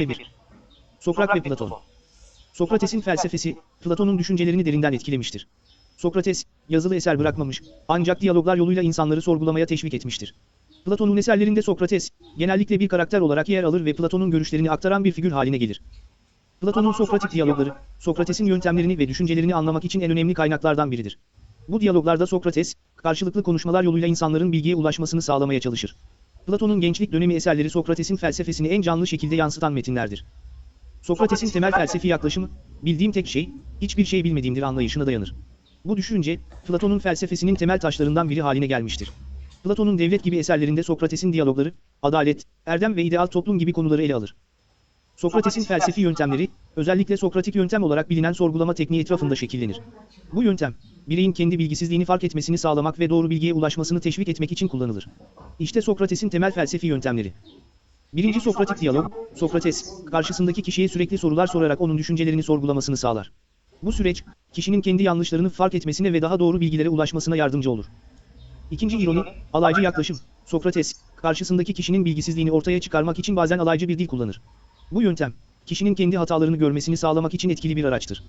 1. Sokrat ve Platon. Sokrates'in felsefesi, Platon'un düşüncelerini derinden etkilemiştir. Sokrates, yazılı eser bırakmamış, ancak diyaloglar yoluyla insanları sorgulamaya teşvik etmiştir. Platon'un eserlerinde Sokrates, genellikle bir karakter olarak yer alır ve Platon'un görüşlerini aktaran bir figür haline gelir. Platon'un Sokratik diyalogları, Sokrates'in yöntemlerini ve düşüncelerini anlamak için en önemli kaynaklardan biridir. Bu diyaloglarda Sokrates, karşılıklı konuşmalar yoluyla insanların bilgiye ulaşmasını sağlamaya çalışır. Platon'un gençlik dönemi eserleri Sokrates'in felsefesini en canlı şekilde yansıtan metinlerdir. Sokrates'in temel felsefi yaklaşımı, bildiğim tek şey, hiçbir şey bilmediğimdir anlayışına dayanır. Bu düşünce, Platon'un felsefesinin temel taşlarından biri haline gelmiştir. Platon'un devlet gibi eserlerinde Sokrates'in diyalogları, adalet, erdem ve ideal toplum gibi konuları ele alır. Sokrates'in felsefi yöntemleri, özellikle Sokratik yöntem olarak bilinen sorgulama tekniği etrafında şekillenir. Bu yöntem, bireyin kendi bilgisizliğini fark etmesini sağlamak ve doğru bilgiye ulaşmasını teşvik etmek için kullanılır. İşte Sokrates'in temel felsefi yöntemleri. Birinci Sokratik diyalog, Sokrates, karşısındaki kişiye sürekli sorular sorarak onun düşüncelerini sorgulamasını sağlar. Bu süreç, kişinin kendi yanlışlarını fark etmesine ve daha doğru bilgilere ulaşmasına yardımcı olur. İkinci ironi, alaycı yaklaşım. Sokrates, karşısındaki kişinin bilgisizliğini ortaya çıkarmak için bazen alaycı bir dil kullanır. Bu yöntem, kişinin kendi hatalarını görmesini sağlamak için etkili bir araçtır.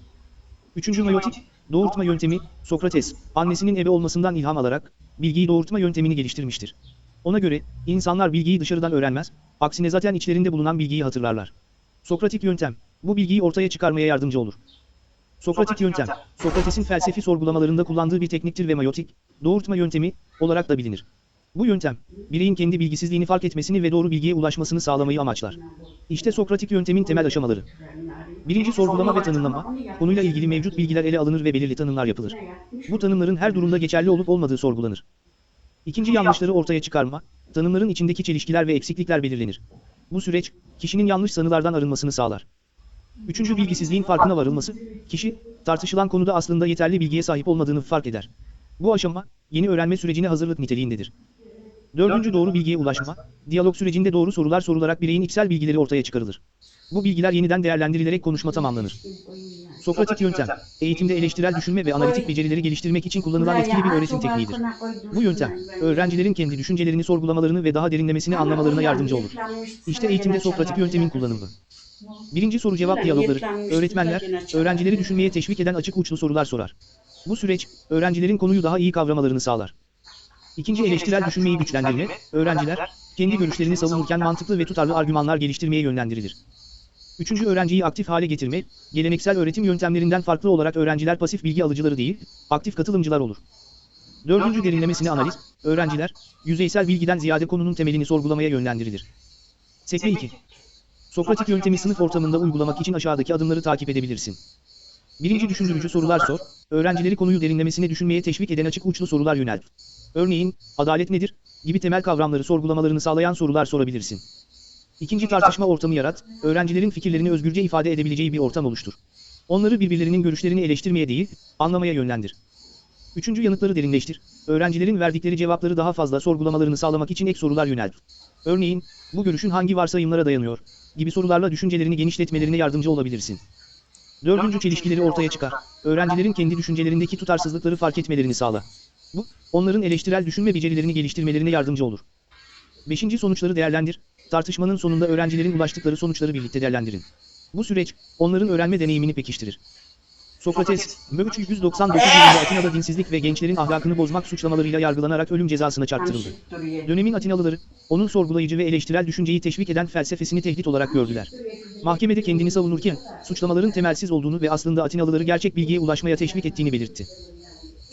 Üçüncü mayotik, doğurtma yöntemi, Sokrates, annesinin ebe olmasından ilham alarak, bilgiyi doğurtma yöntemini geliştirmiştir. Ona göre, insanlar bilgiyi dışarıdan öğrenmez, aksine zaten içlerinde bulunan bilgiyi hatırlarlar. Sokratik yöntem, bu bilgiyi ortaya çıkarmaya yardımcı olur. Sokratik yöntem, Sokrates'in felsefi sorgulamalarında kullandığı bir tekniktir ve mayotik, doğurtma yöntemi, olarak da bilinir. Bu yöntem, bireyin kendi bilgisizliğini fark etmesini ve doğru bilgiye ulaşmasını sağlamayı amaçlar. İşte Sokratik yöntemin temel aşamaları. Birinci sorgulama ve tanımlama, konuyla ilgili mevcut bilgiler ele alınır ve belirli tanımlar yapılır. Bu tanımların her durumda geçerli olup olmadığı sorgulanır. İkinci yanlışları ortaya çıkarma, tanımların içindeki çelişkiler ve eksiklikler belirlenir. Bu süreç, kişinin yanlış sanılardan arınmasını sağlar. Üçüncü bilgisizliğin farkına varılması, kişi, tartışılan konuda aslında yeterli bilgiye sahip olmadığını fark eder. Bu aşama, yeni öğrenme sürecine hazırlık niteliğindedir. Dördüncü doğru bilgiye ulaşma, diyalog sürecinde doğru sorular sorularak bireyin içsel bilgileri ortaya çıkarılır. Bu bilgiler yeniden değerlendirilerek konuşma tamamlanır. Sokratik yöntem, eğitimde eleştirel düşünme ve analitik becerileri geliştirmek için kullanılan etkili bir öğretim tekniğidir. Bu yöntem, öğrencilerin kendi düşüncelerini sorgulamalarını ve daha derinlemesine anlamalarına yardımcı olur. İşte eğitimde Sokratik yöntemin kullanımı. Birinci soru cevap diyalogları, öğretmenler, öğrencileri düşünmeye teşvik eden açık uçlu sorular sorar. Bu süreç, öğrencilerin konuyu daha iyi kavramalarını sağlar. İkinci eleştirel düşünmeyi güçlendirme, öğrenciler, kendi görüşlerini savunurken mantıklı ve tutarlı argümanlar geliştirmeye yönlendirilir. Üçüncü öğrenciyi aktif hale getirme, geleneksel öğretim yöntemlerinden farklı olarak öğrenciler pasif bilgi alıcıları değil, aktif katılımcılar olur. Dördüncü derinlemesine analiz, öğrenciler, yüzeysel bilgiden ziyade konunun temelini sorgulamaya yönlendirilir. Sekme 2. Sokratik yöntemi sınıf ortamında uygulamak için aşağıdaki adımları takip edebilirsin. Birinci düşündürücü sorular sor, öğrencileri konuyu derinlemesine düşünmeye teşvik eden açık uçlu sorular yönelt. Örneğin, adalet nedir? gibi temel kavramları sorgulamalarını sağlayan sorular sorabilirsin. İkinci tartışma ortamı yarat, öğrencilerin fikirlerini özgürce ifade edebileceği bir ortam oluştur. Onları birbirlerinin görüşlerini eleştirmeye değil, anlamaya yönlendir. Üçüncü yanıtları derinleştir, öğrencilerin verdikleri cevapları daha fazla sorgulamalarını sağlamak için ek sorular yönelt. Örneğin, bu görüşün hangi varsayımlara dayanıyor? gibi sorularla düşüncelerini genişletmelerine yardımcı olabilirsin. Dördüncü çelişkileri ortaya çıkar. Öğrencilerin kendi düşüncelerindeki tutarsızlıkları fark etmelerini sağla. Bu, onların eleştirel düşünme becerilerini geliştirmelerine yardımcı olur. Beşinci sonuçları değerlendir. Tartışmanın sonunda öğrencilerin ulaştıkları sonuçları birlikte değerlendirin. Bu süreç, onların öğrenme deneyimini pekiştirir. Sokrates, Möğüç 199 yılında Atina'da dinsizlik ve gençlerin ahlakını bozmak suçlamalarıyla yargılanarak ölüm cezasına çarptırıldı. Dönemin Atinalıları, onun sorgulayıcı ve eleştirel düşünceyi teşvik eden felsefesini tehdit olarak gördüler. Mahkemede kendini savunurken, suçlamaların temelsiz olduğunu ve aslında Atinalıları gerçek bilgiye ulaşmaya teşvik ettiğini belirtti.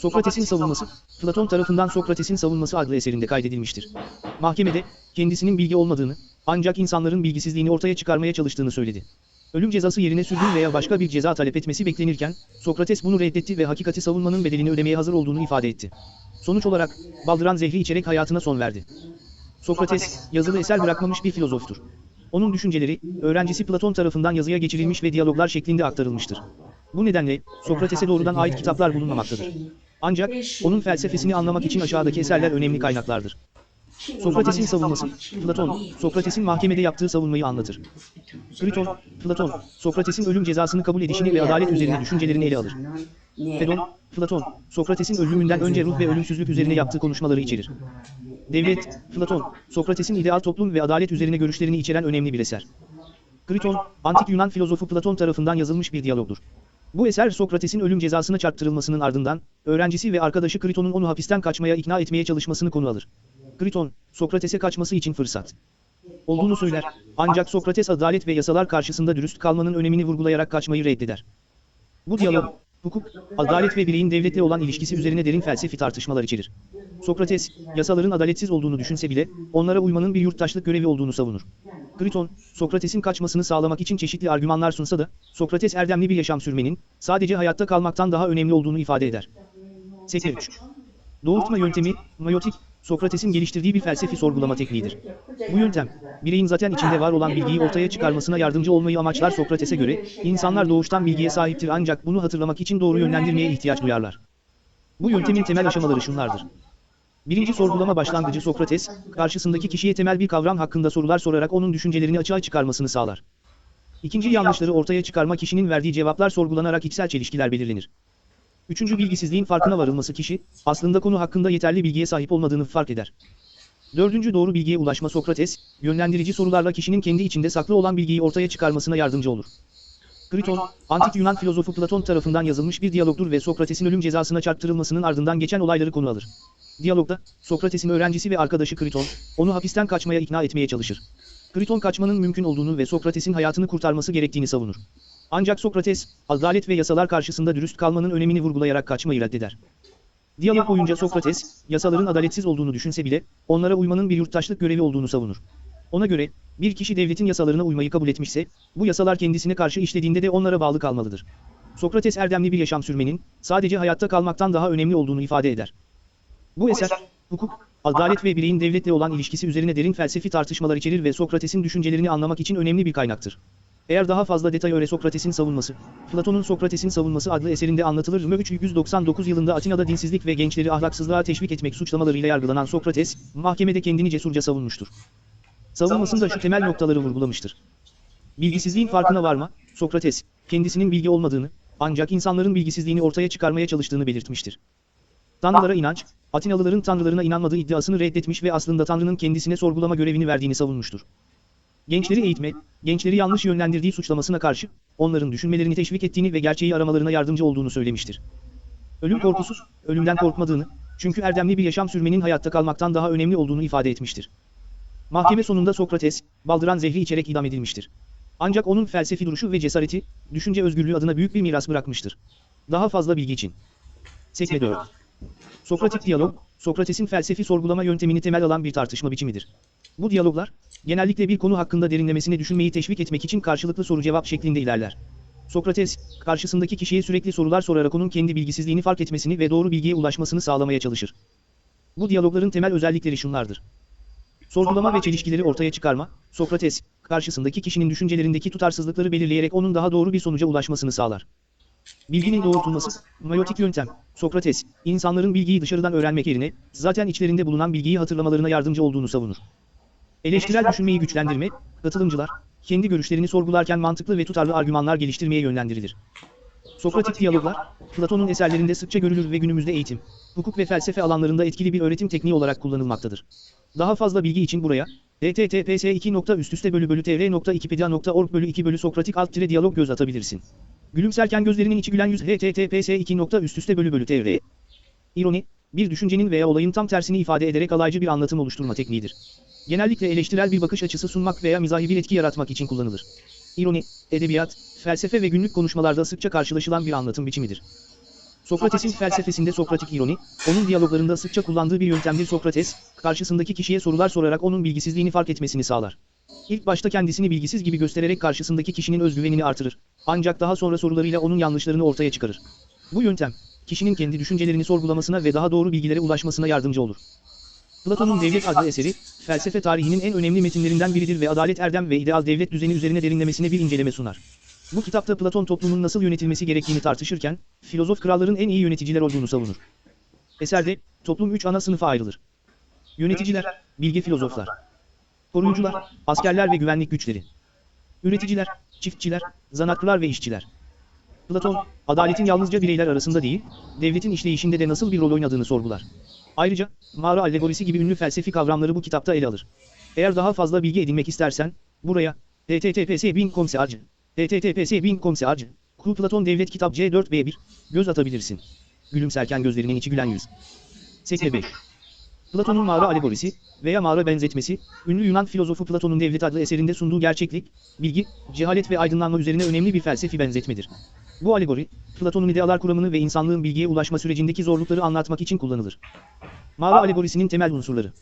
Sokrates'in savunması, Platon tarafından Sokrates'in savunması adlı eserinde kaydedilmiştir. Mahkemede, kendisinin bilgi olmadığını, ancak insanların bilgisizliğini ortaya çıkarmaya çalıştığını söyledi. Ölüm cezası yerine sürgün veya başka bir ceza talep etmesi beklenirken, Sokrates bunu reddetti ve hakikati savunmanın bedelini ödemeye hazır olduğunu ifade etti. Sonuç olarak, baldıran zehri içerek hayatına son verdi. Sokrates, yazılı eser bırakmamış bir filozoftur. Onun düşünceleri, öğrencisi Platon tarafından yazıya geçirilmiş ve diyaloglar şeklinde aktarılmıştır. Bu nedenle, Sokrates'e doğrudan ait kitaplar bulunmamaktadır. Ancak, onun felsefesini anlamak için aşağıdaki eserler önemli kaynaklardır. Sokrates'in savunması, Platon, Sokrates'in mahkemede yaptığı savunmayı anlatır. Kriton, Platon, Sokrates'in ölüm cezasını kabul edişini ve adalet üzerine düşüncelerini ele alır. Fedon, Platon, Sokrates'in ölümünden önce ruh ve ölümsüzlük üzerine yaptığı konuşmaları içerir. Devlet, Platon, Sokrates'in ideal toplum ve adalet üzerine görüşlerini içeren önemli bir eser. Kriton, antik Yunan filozofu Platon tarafından yazılmış bir diyalogdur. Bu eser Sokrates'in ölüm cezasına çarptırılmasının ardından, öğrencisi ve arkadaşı Kriton'un onu hapisten kaçmaya ikna etmeye çalışmasını konu alır. Kriton, Sokrates'e kaçması için fırsat olduğunu söyler. Ancak Sokrates adalet ve yasalar karşısında dürüst kalmanın önemini vurgulayarak kaçmayı reddeder. Bu diyalog, hukuk, adalet ve bireyin devletle olan ilişkisi üzerine derin felsefi tartışmalar içerir. Sokrates, yasaların adaletsiz olduğunu düşünse bile, onlara uymanın bir yurttaşlık görevi olduğunu savunur. Kriton, Sokrates'in kaçmasını sağlamak için çeşitli argümanlar sunsa da, Sokrates erdemli bir yaşam sürmenin, sadece hayatta kalmaktan daha önemli olduğunu ifade eder. Sekre 3. Doğurtma yöntemi, mayotik, Sokrates'in geliştirdiği bir felsefi sorgulama tekniğidir. Bu yöntem, bireyin zaten içinde var olan bilgiyi ortaya çıkarmasına yardımcı olmayı amaçlar Sokrates'e göre, insanlar doğuştan bilgiye sahiptir ancak bunu hatırlamak için doğru yönlendirmeye ihtiyaç duyarlar. Bu yöntemin temel aşamaları şunlardır. Birinci sorgulama başlangıcı Sokrates, karşısındaki kişiye temel bir kavram hakkında sorular sorarak onun düşüncelerini açığa çıkarmasını sağlar. İkinci yanlışları ortaya çıkarma kişinin verdiği cevaplar sorgulanarak içsel çelişkiler belirlenir. Üçüncü bilgisizliğin farkına varılması kişi, aslında konu hakkında yeterli bilgiye sahip olmadığını fark eder. Dördüncü doğru bilgiye ulaşma Sokrates, yönlendirici sorularla kişinin kendi içinde saklı olan bilgiyi ortaya çıkarmasına yardımcı olur. Kriton, antik Yunan filozofu Platon tarafından yazılmış bir diyalogdur ve Sokrates'in ölüm cezasına çarptırılmasının ardından geçen olayları konu alır. Diyalogda, Sokrates'in öğrencisi ve arkadaşı Kriton, onu hapisten kaçmaya ikna etmeye çalışır. Kriton kaçmanın mümkün olduğunu ve Sokrates'in hayatını kurtarması gerektiğini savunur. Ancak Sokrates, adalet ve yasalar karşısında dürüst kalmanın önemini vurgulayarak kaçmayı reddeder. Diyalog boyunca Sokrates, yasaların adaletsiz olduğunu düşünse bile, onlara uymanın bir yurttaşlık görevi olduğunu savunur. Ona göre, bir kişi devletin yasalarına uymayı kabul etmişse, bu yasalar kendisine karşı işlediğinde de onlara bağlı kalmalıdır. Sokrates erdemli bir yaşam sürmenin, sadece hayatta kalmaktan daha önemli olduğunu ifade eder. Bu eser, hukuk, adalet ve bireyin devletle olan ilişkisi üzerine derin felsefi tartışmalar içerir ve Sokrates'in düşüncelerini anlamak için önemli bir kaynaktır. Eğer daha fazla detay öyle Sokrates'in savunması, Platon'un Sokrates'in savunması adlı eserinde anlatılır. Mö 399 yılında Atina'da dinsizlik ve gençleri ahlaksızlığa teşvik etmek suçlamalarıyla yargılanan Sokrates, mahkemede kendini cesurca savunmuştur. Savunmasında şu temel noktaları vurgulamıştır. Bilgisizliğin farkına varma, Sokrates, kendisinin bilgi olmadığını, ancak insanların bilgisizliğini ortaya çıkarmaya çalıştığını belirtmiştir. Tanrılara inanç, Atinalıların tanrılarına inanmadığı iddiasını reddetmiş ve aslında Tanrı'nın kendisine sorgulama görevini verdiğini savunmuştur. Gençleri eğitme, gençleri yanlış yönlendirdiği suçlamasına karşı, onların düşünmelerini teşvik ettiğini ve gerçeği aramalarına yardımcı olduğunu söylemiştir. Ölüm korkusuz, ölümden korkmadığını, çünkü erdemli bir yaşam sürmenin hayatta kalmaktan daha önemli olduğunu ifade etmiştir. Mahkeme sonunda Sokrates, baldıran zehri içerek idam edilmiştir. Ancak onun felsefi duruşu ve cesareti, düşünce özgürlüğü adına büyük bir miras bırakmıştır. Daha fazla bilgi için. Sekme 4. Sokratik diyalog, Sokrates'in felsefi sorgulama yöntemini temel alan bir tartışma biçimidir. Bu diyaloglar, genellikle bir konu hakkında derinlemesine düşünmeyi teşvik etmek için karşılıklı soru-cevap şeklinde ilerler. Sokrates, karşısındaki kişiye sürekli sorular sorarak onun kendi bilgisizliğini fark etmesini ve doğru bilgiye ulaşmasını sağlamaya çalışır. Bu diyalogların temel özellikleri şunlardır. Sorgulama ve çelişkileri ortaya çıkarma, Sokrates, karşısındaki kişinin düşüncelerindeki tutarsızlıkları belirleyerek onun daha doğru bir sonuca ulaşmasını sağlar. Bilginin doğrultulması, mayotik yöntem, Sokrates, insanların bilgiyi dışarıdan öğrenmek yerine, zaten içlerinde bulunan bilgiyi hatırlamalarına yardımcı olduğunu savunur. Eleştirel düşünmeyi güçlendirme, katılımcılar, kendi görüşlerini sorgularken mantıklı ve tutarlı argümanlar geliştirmeye yönlendirilir. Sokratik diyaloglar, Platon'un eserlerinde sıkça görülür ve günümüzde eğitim, hukuk ve felsefe alanlarında etkili bir öğretim tekniği olarak kullanılmaktadır. Daha fazla bilgi için buraya, https 2 bölü bölü tr.wikipedia.org bölü 2 bölü sokratik alt diyalog göz atabilirsin. Gülümserken gözlerinin içi gülen yüz https 2 bölü bölü tr. İroni, bir düşüncenin veya olayın tam tersini ifade ederek alaycı bir anlatım oluşturma tekniğidir. Genellikle eleştirel bir bakış açısı sunmak veya mizahi bir etki yaratmak için kullanılır. İroni, edebiyat, felsefe ve günlük konuşmalarda sıkça karşılaşılan bir anlatım biçimidir. Sokrates'in felsefesinde Sokratik ironi, onun diyaloglarında sıkça kullandığı bir yöntemdir Sokrates, karşısındaki kişiye sorular sorarak onun bilgisizliğini fark etmesini sağlar. İlk başta kendisini bilgisiz gibi göstererek karşısındaki kişinin özgüvenini artırır. Ancak daha sonra sorularıyla onun yanlışlarını ortaya çıkarır. Bu yöntem, kişinin kendi düşüncelerini sorgulamasına ve daha doğru bilgilere ulaşmasına yardımcı olur. Platon'un Devlet adlı eseri, felsefe tarihinin en önemli metinlerinden biridir ve adalet erdem ve ideal devlet düzeni üzerine derinlemesine bir inceleme sunar. Bu kitapta Platon toplumun nasıl yönetilmesi gerektiğini tartışırken, filozof kralların en iyi yöneticiler olduğunu savunur. Eserde, toplum üç ana sınıfa ayrılır. Yöneticiler, bilge filozoflar. Koruyucular, askerler ve güvenlik güçleri. Üreticiler, çiftçiler, zanaatlılar ve işçiler. Platon, adaletin yalnızca bireyler arasında değil, devletin işleyişinde de nasıl bir rol oynadığını sorgular. Ayrıca, mağara allegorisi gibi ünlü felsefi kavramları bu kitapta ele alır. Eğer daha fazla bilgi edinmek istersen, buraya, https bin.com.arc https bin.com.arc Kul Platon Devlet Kitap C4B1 Göz atabilirsin. Gülümserken gözlerinin içi gülen yüz. Sekme 5 Platon'un mağara alegorisi veya mağara benzetmesi, ünlü Yunan filozofu Platon'un Devlet adlı eserinde sunduğu gerçeklik, bilgi, cehalet ve aydınlanma üzerine önemli bir felsefi benzetmedir. Bu alegori, Platon'un idealar kuramını ve insanlığın bilgiye ulaşma sürecindeki zorlukları anlatmak için kullanılır. Mağara alegorisinin temel unsurları.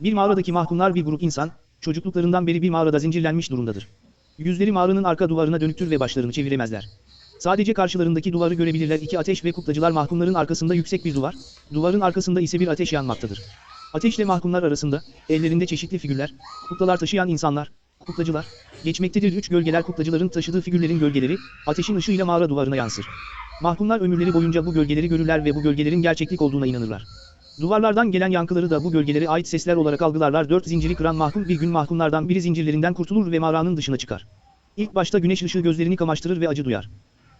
Bir mağaradaki mahkumlar bir grup insan, çocukluklarından beri bir mağarada zincirlenmiş durumdadır. Yüzleri mağaranın arka duvarına dönüktür ve başlarını çeviremezler. Sadece karşılarındaki duvarı görebilirler. İki ateş ve kuklacılar mahkumların arkasında yüksek bir duvar, duvarın arkasında ise bir ateş yanmaktadır. Ateşle mahkumlar arasında, ellerinde çeşitli figürler, kuklalar taşıyan insanlar, kuklacılar, geçmektedir. Üç gölgeler kuklacıların taşıdığı figürlerin gölgeleri, ateşin ışığıyla mağara duvarına yansır. Mahkumlar ömürleri boyunca bu gölgeleri görürler ve bu gölgelerin gerçeklik olduğuna inanırlar. Duvarlardan gelen yankıları da bu gölgelere ait sesler olarak algılarlar. Dört zinciri kıran mahkum bir gün mahkumlardan biri zincirlerinden kurtulur ve mağaranın dışına çıkar. İlk başta güneş ışığı gözlerini kamaştırır ve acı duyar.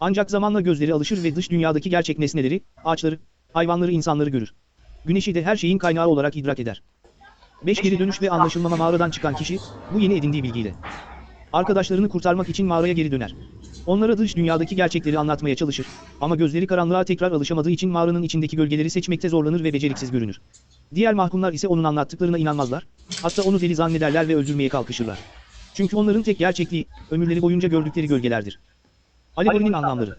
Ancak zamanla gözleri alışır ve dış dünyadaki gerçek nesneleri, ağaçları, hayvanları, insanları görür. Güneşi de her şeyin kaynağı olarak idrak eder. Beş geri dönüş ve anlaşılmama mağaradan çıkan kişi, bu yeni edindiği bilgiyle. Arkadaşlarını kurtarmak için mağaraya geri döner. Onlara dış dünyadaki gerçekleri anlatmaya çalışır. Ama gözleri karanlığa tekrar alışamadığı için mağaranın içindeki gölgeleri seçmekte zorlanır ve beceriksiz görünür. Diğer mahkumlar ise onun anlattıklarına inanmazlar. Hatta onu deli zannederler ve öldürmeye kalkışırlar. Çünkü onların tek gerçekliği, ömürleri boyunca gördükleri gölgelerdir. Alegorinin anlamları.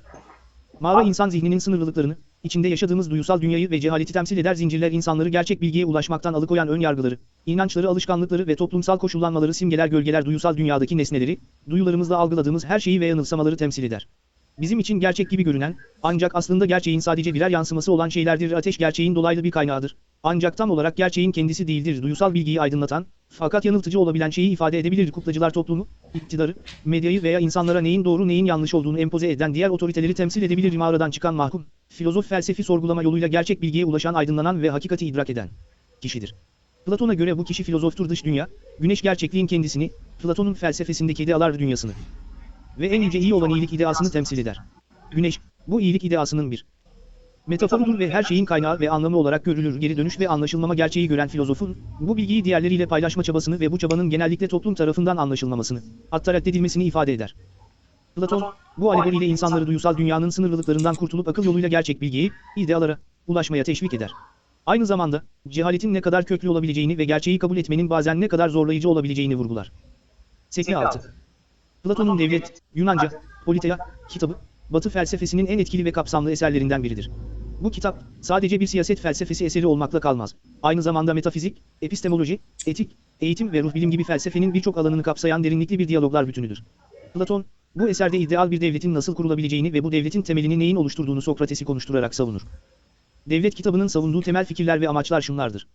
Mağara insan zihninin sınırlılıklarını, içinde yaşadığımız duyusal dünyayı ve cehaleti temsil eder zincirler insanları gerçek bilgiye ulaşmaktan alıkoyan ön yargıları, inançları, alışkanlıkları ve toplumsal koşullanmaları simgeler gölgeler duyusal dünyadaki nesneleri, duyularımızla algıladığımız her şeyi ve yanılsamaları temsil eder. Bizim için gerçek gibi görünen, ancak aslında gerçeğin sadece birer yansıması olan şeylerdir. Ateş gerçeğin dolaylı bir kaynağıdır. Ancak tam olarak gerçeğin kendisi değildir. Duyusal bilgiyi aydınlatan, fakat yanıltıcı olabilen şeyi ifade edebilir. Kuklacılar toplumu, iktidarı, medyayı veya insanlara neyin doğru neyin yanlış olduğunu empoze eden diğer otoriteleri temsil edebilir. Mağaradan çıkan mahkum, filozof felsefi sorgulama yoluyla gerçek bilgiye ulaşan aydınlanan ve hakikati idrak eden kişidir. Platon'a göre bu kişi filozoftur dış dünya, güneş gerçekliğin kendisini, Platon'un felsefesindeki idealar dünyasını ve en yüce iyi olan iyilik ideasını temsil eder. Güneş, bu iyilik ideasının bir metaforudur ve her şeyin kaynağı ve anlamı olarak görülür. Geri dönüş ve anlaşılmama gerçeği gören filozofun, bu bilgiyi diğerleriyle paylaşma çabasını ve bu çabanın genellikle toplum tarafından anlaşılmamasını, hatta reddedilmesini ifade eder. Platon, bu alegoriyle insanları duyusal dünyanın sınırlılıklarından kurtulup akıl yoluyla gerçek bilgiye, idealara, ulaşmaya teşvik eder. Aynı zamanda, cehaletin ne kadar köklü olabileceğini ve gerçeği kabul etmenin bazen ne kadar zorlayıcı olabileceğini vurgular. Sekme 6 Platon'un Devlet, Yunanca, Politeia, kitabı, Batı felsefesinin en etkili ve kapsamlı eserlerinden biridir. Bu kitap, sadece bir siyaset felsefesi eseri olmakla kalmaz. Aynı zamanda metafizik, epistemoloji, etik, eğitim ve ruh bilim gibi felsefenin birçok alanını kapsayan derinlikli bir diyaloglar bütünüdür. Platon, bu eserde ideal bir devletin nasıl kurulabileceğini ve bu devletin temelini neyin oluşturduğunu Sokrates'i konuşturarak savunur. Devlet kitabının savunduğu temel fikirler ve amaçlar şunlardır.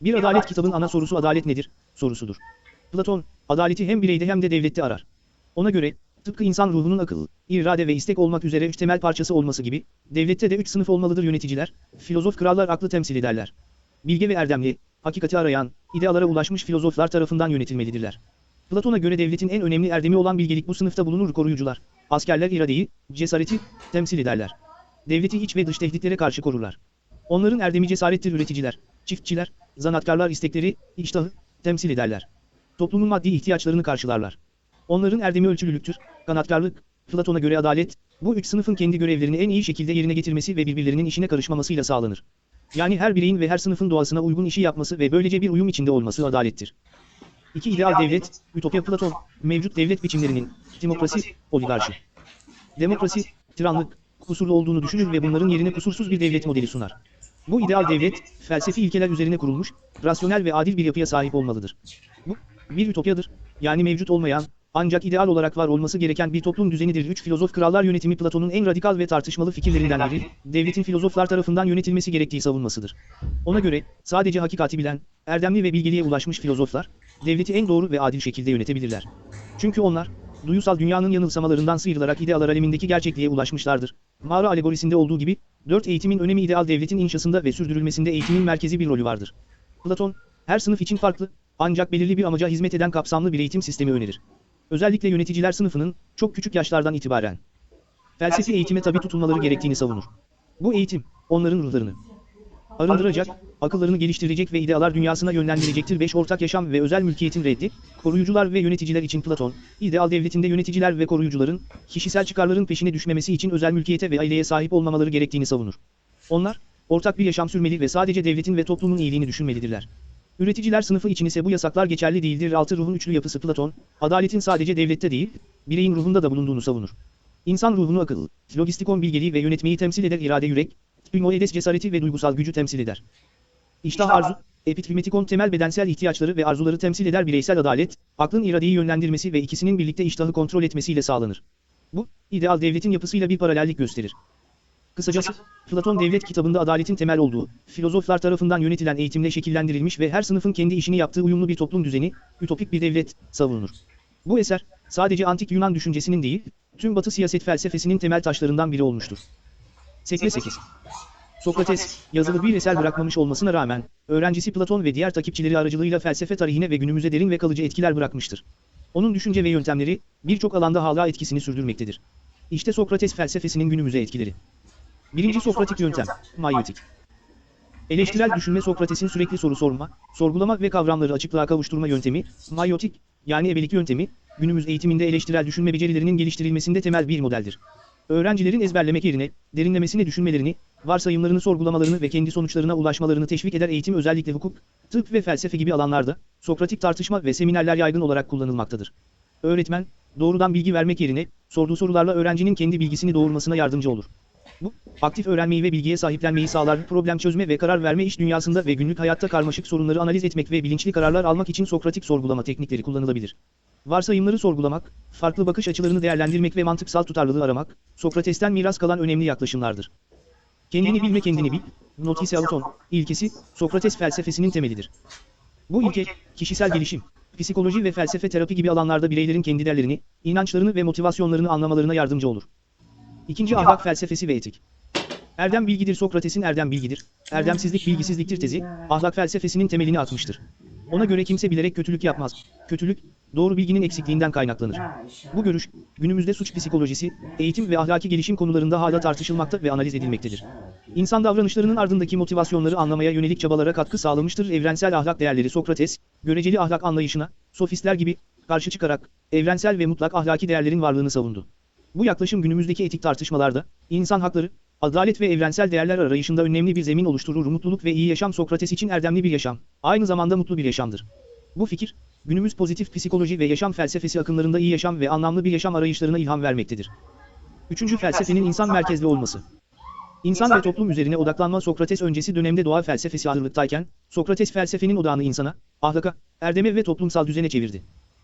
Bir adalet kitabın ana sorusu adalet nedir? sorusudur. Platon, adaleti hem bireyde hem de devlette arar. Ona göre, tıpkı insan ruhunun akıl, irade ve istek olmak üzere üç temel parçası olması gibi, devlette de üç sınıf olmalıdır yöneticiler, filozof krallar aklı temsil ederler. Bilge ve erdemli, hakikati arayan, idealara ulaşmış filozoflar tarafından yönetilmelidirler. Platon'a göre devletin en önemli erdemi olan bilgelik bu sınıfta bulunur koruyucular. Askerler iradeyi, cesareti, temsil ederler. Devleti iç ve dış tehditlere karşı korurlar. Onların erdemi cesarettir üreticiler, çiftçiler, zanatkarlar istekleri, iştahı, temsil ederler. Toplumun maddi ihtiyaçlarını karşılarlar. Onların erdemi ölçülülüktür, kanatkarlık, Platon'a göre adalet, bu üç sınıfın kendi görevlerini en iyi şekilde yerine getirmesi ve birbirlerinin işine karışmamasıyla sağlanır. Yani her bireyin ve her sınıfın doğasına uygun işi yapması ve böylece bir uyum içinde olması adalettir. İki ideal devlet, Ütopya Platon, mevcut devlet biçimlerinin, demokrasi, oligarşi. Demokrasi, tiranlık, kusurlu olduğunu düşünür ve bunların yerine kusursuz bir devlet modeli sunar. Bu ideal devlet, felsefi ilkeler üzerine kurulmuş, rasyonel ve adil bir yapıya sahip olmalıdır. Bu, bir ütopyadır, yani mevcut olmayan, ancak ideal olarak var olması gereken bir toplum düzenidir. Üç filozof krallar yönetimi Platon'un en radikal ve tartışmalı fikirlerinden biri, devletin filozoflar tarafından yönetilmesi gerektiği savunmasıdır. Ona göre, sadece hakikati bilen, erdemli ve bilgeliğe ulaşmış filozoflar, devleti en doğru ve adil şekilde yönetebilirler. Çünkü onlar, duyusal dünyanın yanılsamalarından sıyrılarak idealar alemindeki gerçekliğe ulaşmışlardır. Mağara alegorisinde olduğu gibi, dört eğitimin önemi ideal devletin inşasında ve sürdürülmesinde eğitimin merkezi bir rolü vardır. Platon, her sınıf için farklı, ancak belirli bir amaca hizmet eden kapsamlı bir eğitim sistemi önerir. Özellikle yöneticiler sınıfının, çok küçük yaşlardan itibaren, felsefi eğitime tabi tutulmaları gerektiğini savunur. Bu eğitim, onların ruhlarını, arındıracak, akıllarını geliştirecek ve idealar dünyasına yönlendirecektir. 5. Ortak yaşam ve özel mülkiyetin reddi, koruyucular ve yöneticiler için Platon, ideal devletinde yöneticiler ve koruyucuların, kişisel çıkarların peşine düşmemesi için özel mülkiyete ve aileye sahip olmamaları gerektiğini savunur. Onlar, ortak bir yaşam sürmeli ve sadece devletin ve toplumun iyiliğini düşünmelidirler. Üreticiler sınıfı için ise bu yasaklar geçerli değildir. Altı ruhun üçlü yapısı Platon, adaletin sadece devlette değil, bireyin ruhunda da bulunduğunu savunur. İnsan ruhunu akıl, logistikon bilgeliği ve yönetmeyi temsil eder irade yürek, pimoedes cesareti ve duygusal gücü temsil eder. İştah arzu, epitlimetikon temel bedensel ihtiyaçları ve arzuları temsil eder bireysel adalet, aklın iradeyi yönlendirmesi ve ikisinin birlikte iştahı kontrol etmesiyle sağlanır. Bu, ideal devletin yapısıyla bir paralellik gösterir. Kısacası, Platon devlet kitabında adaletin temel olduğu, filozoflar tarafından yönetilen eğitimle şekillendirilmiş ve her sınıfın kendi işini yaptığı uyumlu bir toplum düzeni, ütopik bir devlet, savunur. Bu eser, sadece antik Yunan düşüncesinin değil, tüm Batı siyaset felsefesinin temel taşlarından biri olmuştur. Sekme 8 Sokrates, yazılı bir eser bırakmamış olmasına rağmen, öğrencisi Platon ve diğer takipçileri aracılığıyla felsefe tarihine ve günümüze derin ve kalıcı etkiler bırakmıştır. Onun düşünce ve yöntemleri, birçok alanda hala etkisini sürdürmektedir. İşte Sokrates felsefesinin günümüze etkileri. Birinci Sokratik yöntem, mayotik. Eleştirel düşünme Sokrates'in sürekli soru sorma, sorgulama ve kavramları açıklığa kavuşturma yöntemi, mayotik, yani ebelik yöntemi, günümüz eğitiminde eleştirel düşünme becerilerinin geliştirilmesinde temel bir modeldir. Öğrencilerin ezberlemek yerine, derinlemesine düşünmelerini, varsayımlarını sorgulamalarını ve kendi sonuçlarına ulaşmalarını teşvik eder eğitim özellikle hukuk, tıp ve felsefe gibi alanlarda, Sokratik tartışma ve seminerler yaygın olarak kullanılmaktadır. Öğretmen, doğrudan bilgi vermek yerine, sorduğu sorularla öğrencinin kendi bilgisini doğurmasına yardımcı olur. Bu, aktif öğrenmeyi ve bilgiye sahiplenmeyi sağlar, problem çözme ve karar verme iş dünyasında ve günlük hayatta karmaşık sorunları analiz etmek ve bilinçli kararlar almak için Sokratik sorgulama teknikleri kullanılabilir. Varsayımları sorgulamak, farklı bakış açılarını değerlendirmek ve mantıksal tutarlılığı aramak, Sokrates'ten miras kalan önemli yaklaşımlardır. Kendini bilme kendini bil, notice auton, ilkesi, Sokrates felsefesinin temelidir. Bu ilke, kişisel gelişim, psikoloji ve felsefe terapi gibi alanlarda bireylerin kendi değerlerini, inançlarını ve motivasyonlarını anlamalarına yardımcı olur. İkinci ahlak felsefesi ve etik. Erdem bilgidir Sokrates'in erdem bilgidir, erdemsizlik bilgisizliktir tezi, ahlak felsefesinin temelini atmıştır. Ona göre kimse bilerek kötülük yapmaz. Kötülük, doğru bilginin eksikliğinden kaynaklanır. Bu görüş, günümüzde suç psikolojisi, eğitim ve ahlaki gelişim konularında hala tartışılmakta ve analiz edilmektedir. İnsan davranışlarının ardındaki motivasyonları anlamaya yönelik çabalara katkı sağlamıştır. Evrensel ahlak değerleri Sokrates, göreceli ahlak anlayışına, sofistler gibi, karşı çıkarak, evrensel ve mutlak ahlaki değerlerin varlığını savundu. Bu yaklaşım günümüzdeki etik tartışmalarda, insan hakları, adalet ve evrensel değerler arayışında önemli bir zemin oluşturur. Mutluluk ve iyi yaşam Sokrates için erdemli bir yaşam, aynı zamanda mutlu bir yaşamdır. Bu fikir, günümüz pozitif psikoloji ve yaşam felsefesi akımlarında iyi yaşam ve anlamlı bir yaşam arayışlarına ilham vermektedir. Üçüncü felsefenin insan merkezli olması. İnsan ve toplum üzerine odaklanma Sokrates öncesi dönemde doğa felsefesi ağırlıktayken, Sokrates felsefenin odağını insana, ahlaka, erdeme ve toplumsal düzene çevirdi.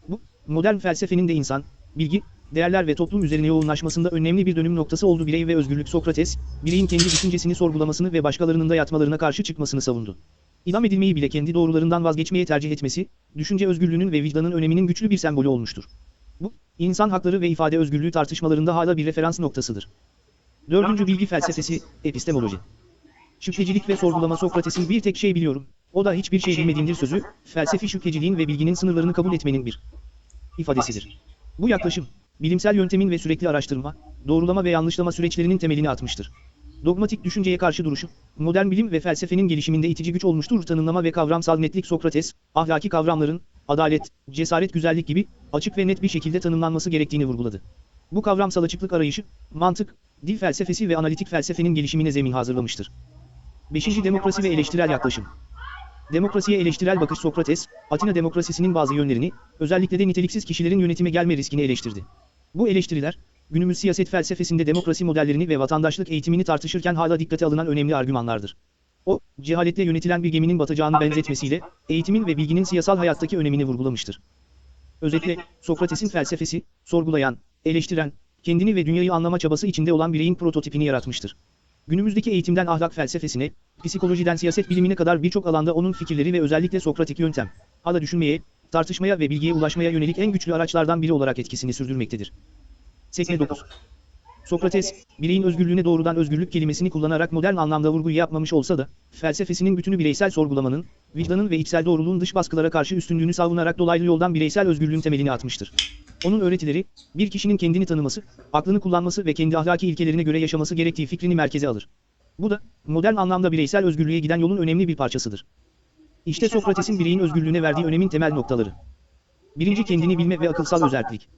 Bu, modern felsefenin de insan, bilgi, değerler ve toplum üzerine yoğunlaşmasında önemli bir dönüm noktası oldu. Birey ve özgürlük Sokrates, bireyin kendi düşüncesini sorgulamasını ve başkalarının da yatmalarına karşı çıkmasını savundu. İdam edilmeyi bile kendi doğrularından vazgeçmeye tercih etmesi, düşünce özgürlüğünün ve vicdanın öneminin güçlü bir sembolü olmuştur. Bu, insan hakları ve ifade özgürlüğü tartışmalarında hala bir referans noktasıdır. Dördüncü bilgi felsefesi, epistemoloji. Şüphecilik ve sorgulama Sokrates'in bir tek şey biliyorum, o da hiçbir şey bilmediğimdir sözü, felsefi şüpheciliğin ve bilginin sınırlarını kabul etmenin bir ifadesidir. Bu yaklaşım, bilimsel yöntemin ve sürekli araştırma, doğrulama ve yanlışlama süreçlerinin temelini atmıştır. Dogmatik düşünceye karşı duruşu, modern bilim ve felsefenin gelişiminde itici güç olmuştur. Tanımlama ve kavramsal netlik Sokrates, ahlaki kavramların, adalet, cesaret, güzellik gibi, açık ve net bir şekilde tanımlanması gerektiğini vurguladı. Bu kavramsal açıklık arayışı, mantık, dil felsefesi ve analitik felsefenin gelişimine zemin hazırlamıştır. 5. Demokrasi ve eleştirel yaklaşım. Demokrasiye eleştirel bakış Sokrates, Atina demokrasisinin bazı yönlerini, özellikle de niteliksiz kişilerin yönetime gelme riskini eleştirdi. Bu eleştiriler, günümüz siyaset felsefesinde demokrasi modellerini ve vatandaşlık eğitimini tartışırken hala dikkate alınan önemli argümanlardır. O, cehaletle yönetilen bir geminin batacağını benzetmesiyle, eğitimin ve bilginin siyasal hayattaki önemini vurgulamıştır. Özetle, Sokrates'in felsefesi, sorgulayan, eleştiren, kendini ve dünyayı anlama çabası içinde olan bireyin prototipini yaratmıştır. Günümüzdeki eğitimden ahlak felsefesine, psikolojiden siyaset bilimine kadar birçok alanda onun fikirleri ve özellikle Sokratik yöntem, hala düşünmeye, tartışmaya ve bilgiye ulaşmaya yönelik en güçlü araçlardan biri olarak etkisini sürdürmektedir. Sekme 9. Sokrates, bireyin özgürlüğüne doğrudan özgürlük kelimesini kullanarak modern anlamda vurgu yapmamış olsa da, felsefesinin bütünü bireysel sorgulamanın, vicdanın ve içsel doğruluğun dış baskılara karşı üstünlüğünü savunarak dolaylı yoldan bireysel özgürlüğün temelini atmıştır. Onun öğretileri, bir kişinin kendini tanıması, aklını kullanması ve kendi ahlaki ilkelerine göre yaşaması gerektiği fikrini merkeze alır. Bu da, modern anlamda bireysel özgürlüğe giden yolun önemli bir parçasıdır. İşte Sokrates'in bireyin özgürlüğüne verdiği önemin temel noktaları. Birinci kendini bilme ve akılsal özellik.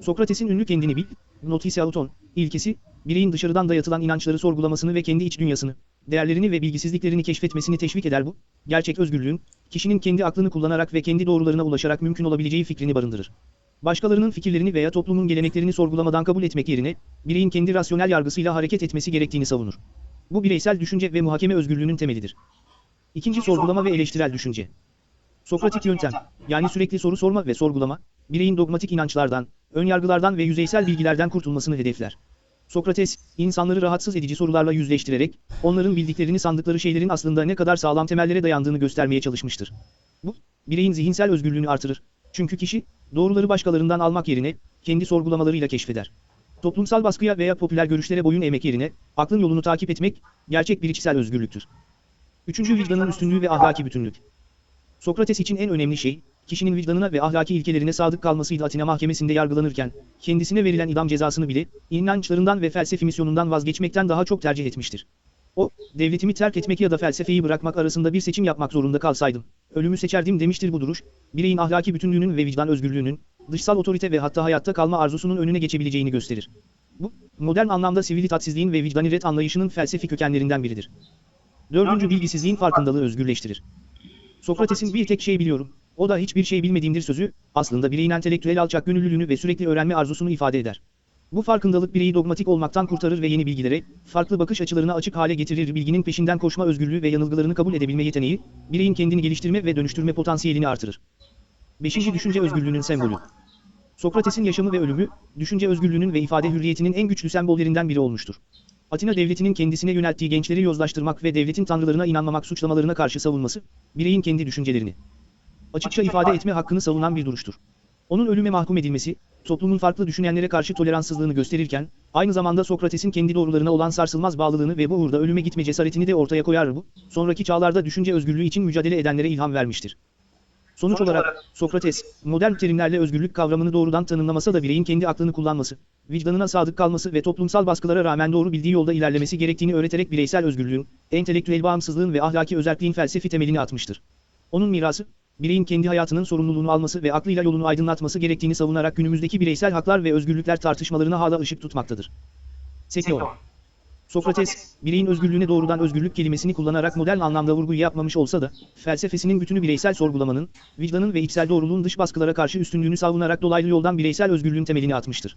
Sokrates'in ünlü kendini bil, notice auton, ilkesi, bireyin dışarıdan dayatılan inançları sorgulamasını ve kendi iç dünyasını, değerlerini ve bilgisizliklerini keşfetmesini teşvik eder bu, gerçek özgürlüğün, kişinin kendi aklını kullanarak ve kendi doğrularına ulaşarak mümkün olabileceği fikrini barındırır. Başkalarının fikirlerini veya toplumun geleneklerini sorgulamadan kabul etmek yerine, bireyin kendi rasyonel yargısıyla hareket etmesi gerektiğini savunur. Bu bireysel düşünce ve muhakeme özgürlüğünün temelidir. İkinci sorgulama ve eleştirel düşünce. Sokratik yöntem, yani sürekli soru sorma ve sorgulama, bireyin dogmatik inançlardan, önyargılardan ve yüzeysel bilgilerden kurtulmasını hedefler. Sokrates, insanları rahatsız edici sorularla yüzleştirerek, onların bildiklerini sandıkları şeylerin aslında ne kadar sağlam temellere dayandığını göstermeye çalışmıştır. Bu, bireyin zihinsel özgürlüğünü artırır. Çünkü kişi, doğruları başkalarından almak yerine, kendi sorgulamalarıyla keşfeder. Toplumsal baskıya veya popüler görüşlere boyun eğmek yerine, aklın yolunu takip etmek, gerçek bir içsel özgürlüktür. Üçüncü vicdanın üstünlüğü ve ahlaki bütünlük. Sokrates için en önemli şey, kişinin vicdanına ve ahlaki ilkelerine sadık kalmasıydı Atina mahkemesinde yargılanırken, kendisine verilen idam cezasını bile, inançlarından ve felsefi misyonundan vazgeçmekten daha çok tercih etmiştir. O, devletimi terk etmek ya da felsefeyi bırakmak arasında bir seçim yapmak zorunda kalsaydım, ölümü seçerdim demiştir bu duruş, bireyin ahlaki bütünlüğünün ve vicdan özgürlüğünün, dışsal otorite ve hatta hayatta kalma arzusunun önüne geçebileceğini gösterir. Bu, modern anlamda sivilitatsizliğin ve vicdani ret anlayışının felsefi kökenlerinden biridir. Dördüncü bilgisizliğin farkındalığı özgürleştirir. Sokrates'in bir tek şey biliyorum, o da hiçbir şey bilmediğimdir sözü, aslında bireyin entelektüel alçak gönüllülüğünü ve sürekli öğrenme arzusunu ifade eder. Bu farkındalık bireyi dogmatik olmaktan kurtarır ve yeni bilgilere, farklı bakış açılarına açık hale getirir. Bilginin peşinden koşma özgürlüğü ve yanılgılarını kabul edebilme yeteneği, bireyin kendini geliştirme ve dönüştürme potansiyelini artırır. 5. Düşünce özgürlüğünün sembolü. Sokrates'in yaşamı ve ölümü, düşünce özgürlüğünün ve ifade hürriyetinin en güçlü sembollerinden biri olmuştur. Atina devletinin kendisine yönelttiği gençleri yozlaştırmak ve devletin tanrılarına inanmamak suçlamalarına karşı savunması, bireyin kendi düşüncelerini açıkça ifade etme hakkını savunan bir duruştur. Onun ölüme mahkum edilmesi, toplumun farklı düşünenlere karşı toleranssızlığını gösterirken, aynı zamanda Sokrates'in kendi doğrularına olan sarsılmaz bağlılığını ve bu uğurda ölüme gitme cesaretini de ortaya koyar bu, sonraki çağlarda düşünce özgürlüğü için mücadele edenlere ilham vermiştir. Sonuç olarak, Sokrates, modern terimlerle özgürlük kavramını doğrudan tanımlamasa da bireyin kendi aklını kullanması, vicdanına sadık kalması ve toplumsal baskılara rağmen doğru bildiği yolda ilerlemesi gerektiğini öğreterek bireysel özgürlüğün, entelektüel bağımsızlığın ve ahlaki özelliğin felsefi temelini atmıştır. Onun mirası, bireyin kendi hayatının sorumluluğunu alması ve aklıyla yolunu aydınlatması gerektiğini savunarak günümüzdeki bireysel haklar ve özgürlükler tartışmalarına hala ışık tutmaktadır. Sektör Sokrates, bireyin özgürlüğüne doğrudan özgürlük kelimesini kullanarak modern anlamda vurgu yapmamış olsa da, felsefesinin bütünü bireysel sorgulamanın, vicdanın ve içsel doğruluğun dış baskılara karşı üstünlüğünü savunarak dolaylı yoldan bireysel özgürlüğün temelini atmıştır.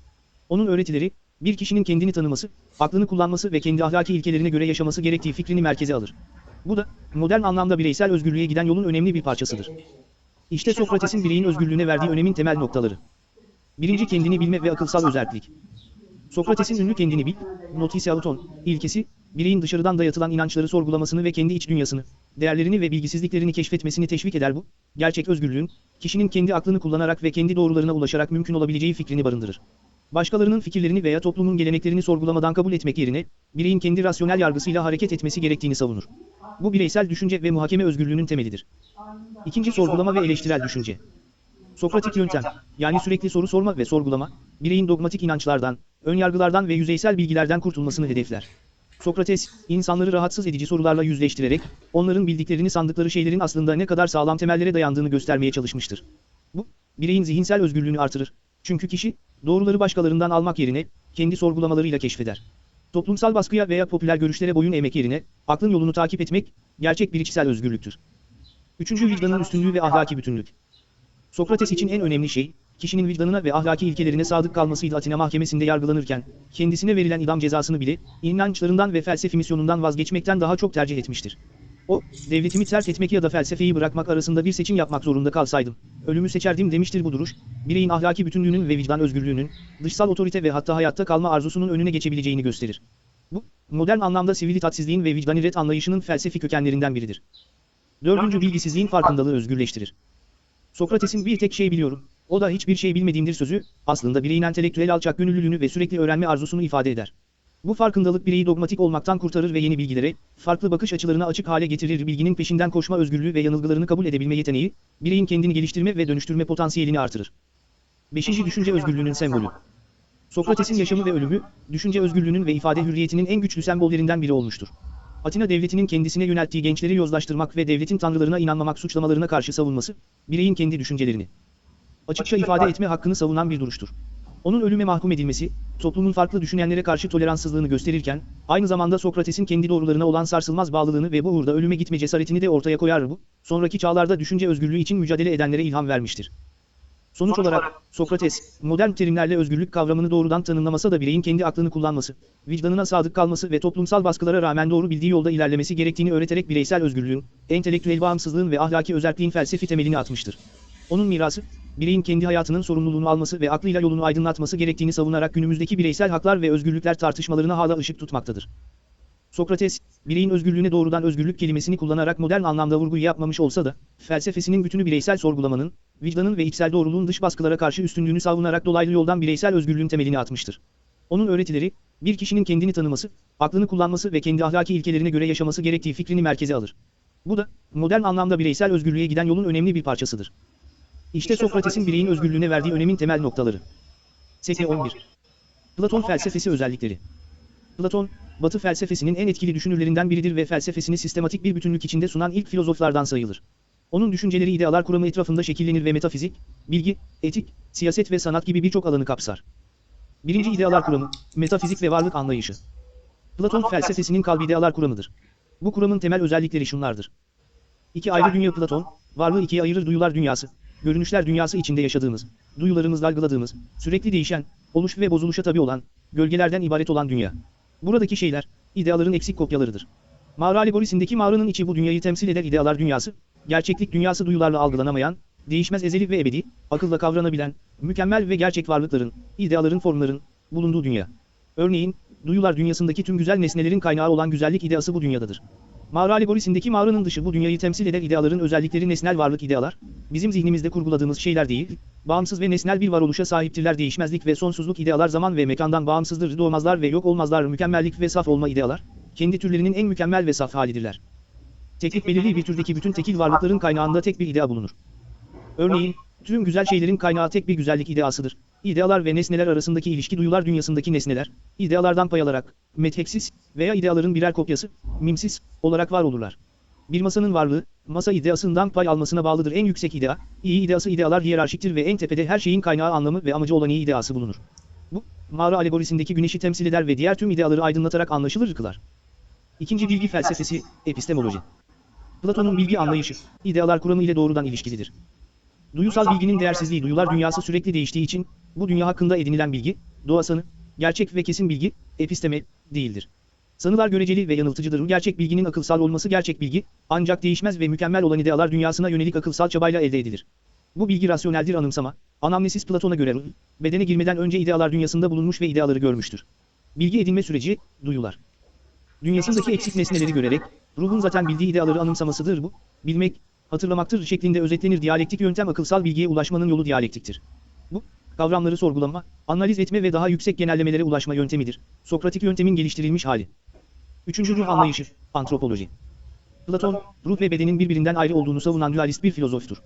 Onun öğretileri, bir kişinin kendini tanıması, aklını kullanması ve kendi ahlaki ilkelerine göre yaşaması gerektiği fikrini merkeze alır. Bu da, modern anlamda bireysel özgürlüğe giden yolun önemli bir parçasıdır. İşte Sokrates'in bireyin özgürlüğüne verdiği önemin temel noktaları. Birinci kendini bilme ve akılsal özellik. Sokrates'in ünlü kendini bil, notice auton, ilkesi, bireyin dışarıdan dayatılan inançları sorgulamasını ve kendi iç dünyasını, değerlerini ve bilgisizliklerini keşfetmesini teşvik eder bu, gerçek özgürlüğün, kişinin kendi aklını kullanarak ve kendi doğrularına ulaşarak mümkün olabileceği fikrini barındırır. Başkalarının fikirlerini veya toplumun geleneklerini sorgulamadan kabul etmek yerine, bireyin kendi rasyonel yargısıyla hareket etmesi gerektiğini savunur. Bu bireysel düşünce ve muhakeme özgürlüğünün temelidir. İkinci sorgulama ve eleştirel düşünce. Sokratik yöntem, yani sürekli soru sorma ve sorgulama, bireyin dogmatik inançlardan, önyargılardan ve yüzeysel bilgilerden kurtulmasını hedefler. Sokrates, insanları rahatsız edici sorularla yüzleştirerek, onların bildiklerini sandıkları şeylerin aslında ne kadar sağlam temellere dayandığını göstermeye çalışmıştır. Bu, bireyin zihinsel özgürlüğünü artırır. Çünkü kişi, doğruları başkalarından almak yerine, kendi sorgulamalarıyla keşfeder. Toplumsal baskıya veya popüler görüşlere boyun eğmek yerine, aklın yolunu takip etmek, gerçek bir içsel özgürlüktür. Üçüncü vicdanın üstünlüğü ve ahlaki bütünlük. Sokrates için en önemli şey, kişinin vicdanına ve ahlaki ilkelerine sadık kalmasıydı Atina mahkemesinde yargılanırken, kendisine verilen idam cezasını bile, inançlarından ve felsefi misyonundan vazgeçmekten daha çok tercih etmiştir. O, devletimi terk etmek ya da felsefeyi bırakmak arasında bir seçim yapmak zorunda kalsaydım, ölümü seçerdim demiştir bu duruş, bireyin ahlaki bütünlüğünün ve vicdan özgürlüğünün, dışsal otorite ve hatta hayatta kalma arzusunun önüne geçebileceğini gösterir. Bu, modern anlamda sivilitatsizliğin ve vicdani ret anlayışının felsefi kökenlerinden biridir. Dördüncü bilgisizliğin farkındalığı özgürleştirir. Sokrates'in bir tek şey biliyorum, o da hiçbir şey bilmediğimdir sözü, aslında bireyin entelektüel alçak gönüllülüğünü ve sürekli öğrenme arzusunu ifade eder. Bu farkındalık bireyi dogmatik olmaktan kurtarır ve yeni bilgilere, farklı bakış açılarına açık hale getirir. Bilginin peşinden koşma özgürlüğü ve yanılgılarını kabul edebilme yeteneği, bireyin kendini geliştirme ve dönüştürme potansiyelini artırır. 5. Düşünce özgürlüğünün sembolü. Sokrates'in yaşamı ve ölümü, düşünce özgürlüğünün ve ifade hürriyetinin en güçlü sembollerinden biri olmuştur. Atina devletinin kendisine yönelttiği gençleri yozlaştırmak ve devletin tanrılarına inanmamak suçlamalarına karşı savunması, bireyin kendi düşüncelerini açıkça ifade etme hakkını savunan bir duruştur. Onun ölüme mahkum edilmesi, toplumun farklı düşünenlere karşı toleranssızlığını gösterirken, aynı zamanda Sokrates'in kendi doğrularına olan sarsılmaz bağlılığını ve bu uğurda ölüme gitme cesaretini de ortaya koyar bu, sonraki çağlarda düşünce özgürlüğü için mücadele edenlere ilham vermiştir. Sonuç olarak, Sokrates, modern terimlerle özgürlük kavramını doğrudan tanımlamasa da bireyin kendi aklını kullanması, vicdanına sadık kalması ve toplumsal baskılara rağmen doğru bildiği yolda ilerlemesi gerektiğini öğreterek bireysel özgürlüğün, entelektüel bağımsızlığın ve ahlaki özerkliğin felsefi temelini atmıştır. Onun mirası, bireyin kendi hayatının sorumluluğunu alması ve aklıyla yolunu aydınlatması gerektiğini savunarak günümüzdeki bireysel haklar ve özgürlükler tartışmalarına hala ışık tutmaktadır. Sokrates, bireyin özgürlüğüne doğrudan özgürlük kelimesini kullanarak modern anlamda vurgu yapmamış olsa da, felsefesinin bütünü bireysel sorgulamanın, vicdanın ve içsel doğruluğun dış baskılara karşı üstünlüğünü savunarak dolaylı yoldan bireysel özgürlüğün temelini atmıştır. Onun öğretileri, bir kişinin kendini tanıması, aklını kullanması ve kendi ahlaki ilkelerine göre yaşaması gerektiği fikrini merkeze alır. Bu da, modern anlamda bireysel özgürlüğe giden yolun önemli bir parçasıdır. İşte Sokrates'in bireyin özgürlüğüne verdiği önemin temel noktaları. Sekte 11. Platon felsefesi özellikleri. Platon, Batı felsefesinin en etkili düşünürlerinden biridir ve felsefesini sistematik bir bütünlük içinde sunan ilk filozoflardan sayılır. Onun düşünceleri idealar kuramı etrafında şekillenir ve metafizik, bilgi, etik, siyaset ve sanat gibi birçok alanı kapsar. Birinci idealar kuramı, metafizik ve varlık anlayışı. Platon felsefesinin kalbi idealar kuramıdır. Bu kuramın temel özellikleri şunlardır. İki ayrı dünya Platon, varlığı ikiye ayırır duyular dünyası, görünüşler dünyası içinde yaşadığımız, duyularımızla algıladığımız, sürekli değişen, oluş ve bozuluşa tabi olan, gölgelerden ibaret olan dünya. Buradaki şeyler, ideaların eksik kopyalarıdır. Mağara alegorisindeki mağaranın içi bu dünyayı temsil eder idealar dünyası, gerçeklik dünyası duyularla algılanamayan, değişmez ezeli ve ebedi, akılla kavranabilen, mükemmel ve gerçek varlıkların, ideaların formların, bulunduğu dünya. Örneğin, duyular dünyasındaki tüm güzel nesnelerin kaynağı olan güzellik ideası bu dünyadadır. Mağara alegorisindeki mağaranın dışı bu dünyayı temsil eder ideaların özellikleri nesnel varlık idealar, bizim zihnimizde kurguladığımız şeyler değil, bağımsız ve nesnel bir varoluşa sahiptirler değişmezlik ve sonsuzluk idealar zaman ve mekandan bağımsızdır doğmazlar ve yok olmazlar mükemmellik ve saf olma idealar, kendi türlerinin en mükemmel ve saf halidirler. Teklik belirli bir türdeki bütün tekil varlıkların kaynağında tek bir idea bulunur. Örneğin, tüm güzel şeylerin kaynağı tek bir güzellik ideasıdır. İdealar ve nesneler arasındaki ilişki duyular dünyasındaki nesneler, idealardan pay alarak, metheksiz veya ideaların birer kopyası, mimsiz olarak var olurlar. Bir masanın varlığı, masa ideasından pay almasına bağlıdır. En yüksek idea, iyi ideası idealar hiyerarşiktir ve en tepede her şeyin kaynağı anlamı ve amacı olan iyi ideası bulunur. Bu, mağara alegorisindeki güneşi temsil eder ve diğer tüm ideaları aydınlatarak anlaşılır kılar. İkinci bilgi felsefesi, epistemoloji. Platon'un bilgi anlayışı, idealar kuramı ile doğrudan ilişkilidir. Duyusal bilginin değersizliği duyular dünyası sürekli değiştiği için, bu dünya hakkında edinilen bilgi, doğa sanı, gerçek ve kesin bilgi, episteme, değildir. Sanılar göreceli ve yanıltıcıdır. Gerçek bilginin akılsal olması gerçek bilgi, ancak değişmez ve mükemmel olan idealar dünyasına yönelik akılsal çabayla elde edilir. Bu bilgi rasyoneldir anımsama, anamnesis Platon'a göre bedene girmeden önce idealar dünyasında bulunmuş ve ideaları görmüştür. Bilgi edinme süreci, duyular. Dünyasındaki eksik nesneleri görerek, ruhun zaten bildiği ideaları anımsamasıdır bu, bilmek, hatırlamaktır şeklinde özetlenir diyalektik yöntem akılsal bilgiye ulaşmanın yolu diyalektiktir. Bu, kavramları sorgulama, analiz etme ve daha yüksek genellemelere ulaşma yöntemidir. Sokratik yöntemin geliştirilmiş hali. Üçüncü ruh anlayışı, antropoloji. Platon, ruh ve bedenin birbirinden ayrı olduğunu savunan dualist bir filozoftur.